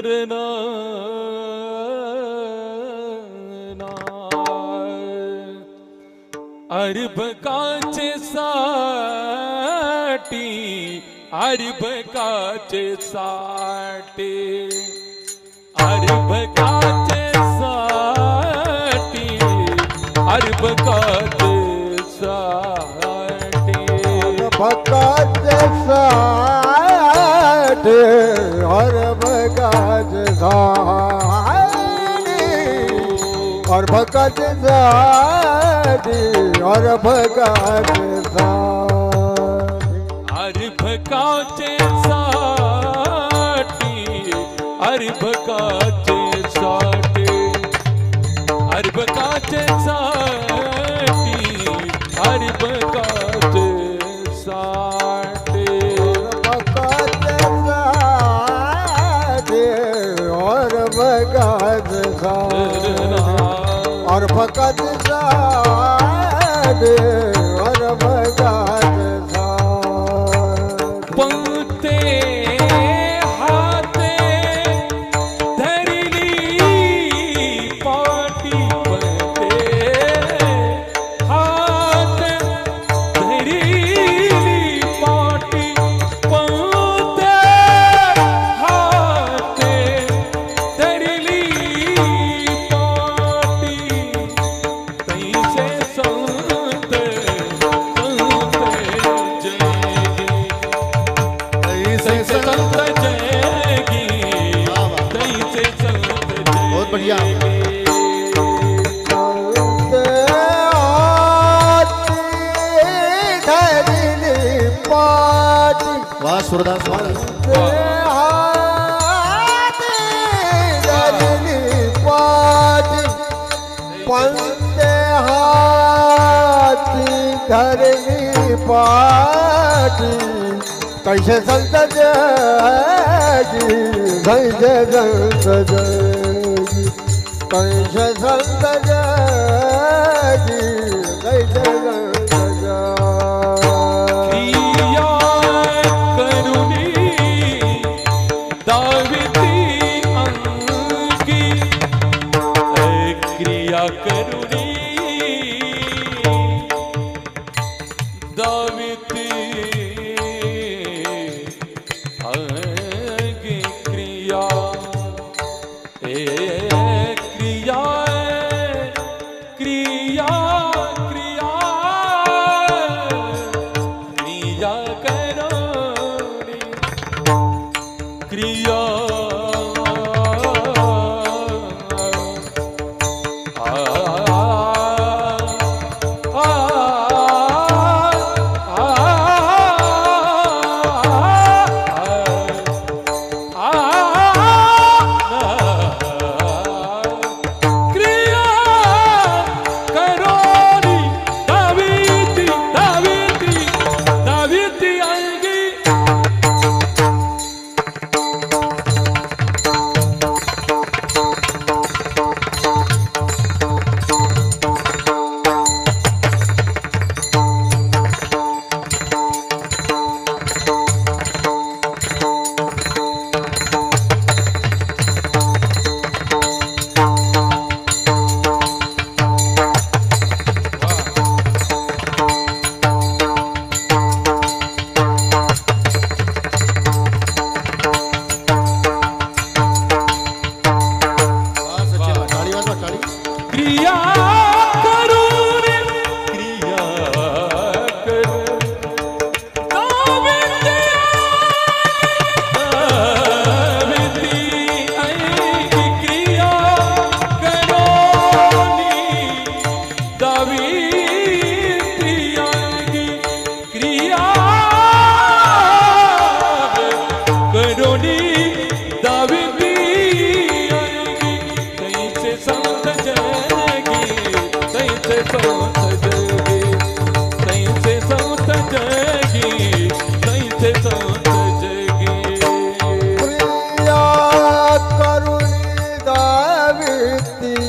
ਕਰਨਾ ਅਰਬ ਕਾਚ ਸਾਟੀ, ਅਰਬ ਕਾਚ ਸਾਟੀ, ਅਰਬ ਕਾਚ ਸਾਟੀ, ਅਰਬ ਕਾਚ ਸਾਟੀ। ਅਰਬ ਕਾਚ सानी और भगत सानी और भगत सानी हर भगत ਫਕਤ ਜਾਦੇ। वा सुरदास पाठ पंदे हाती धरणी पाठ कैसे संत जगी कैसे संत जगी कैसे संत जगी दया करुणी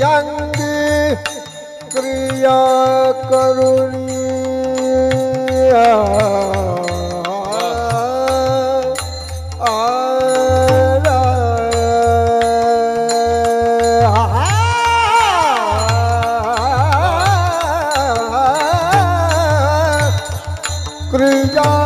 यांगी क्रिया करुणी क्रिया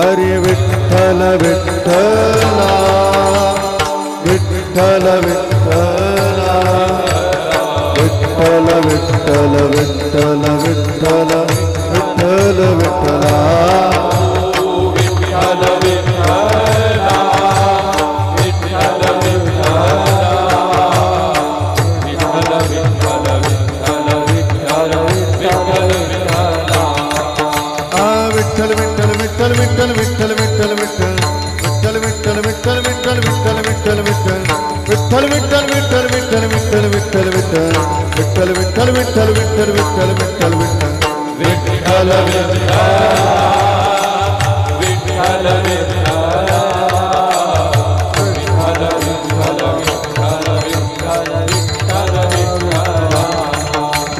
ஹரி விட்டல விட்டலா விட்டல விட்டலா. விட்டல விட்டல விட்டல விட்டல விட்டல விட்டலா. विठल विठल विठल विठल विठल विठल विठल विठल विठल विठल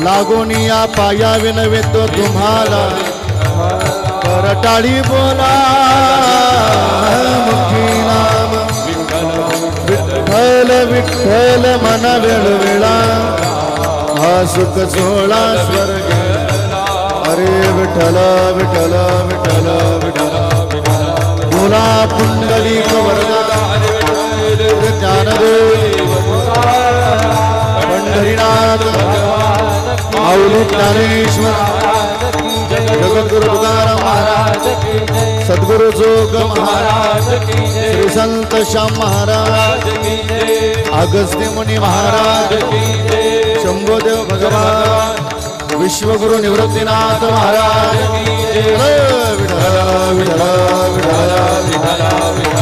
लागोनिया पाया विनवित तुम्हाला करटाळी बोला नाम विठल विठल मन विड़ा महासुख सोहळा स्वर्ग. अरे विठ्ठल विठ्ठल विठ्ठल विठ्ठल. बोला पुंडली ज्ञानदेव पंढरीनाथ माऊली ज्ञानेश्वर. जगद्गुरु तुकाराम महाराज. सद्गुरु जोग महाराज. श्री संत श्याम महाराज. अगस्त्य मुनी महाराज. शंभोदेव भगवान विश्वगुरु निवृत्तीनाथ महाराज विठाला विठाला विठाला विठाला विठाला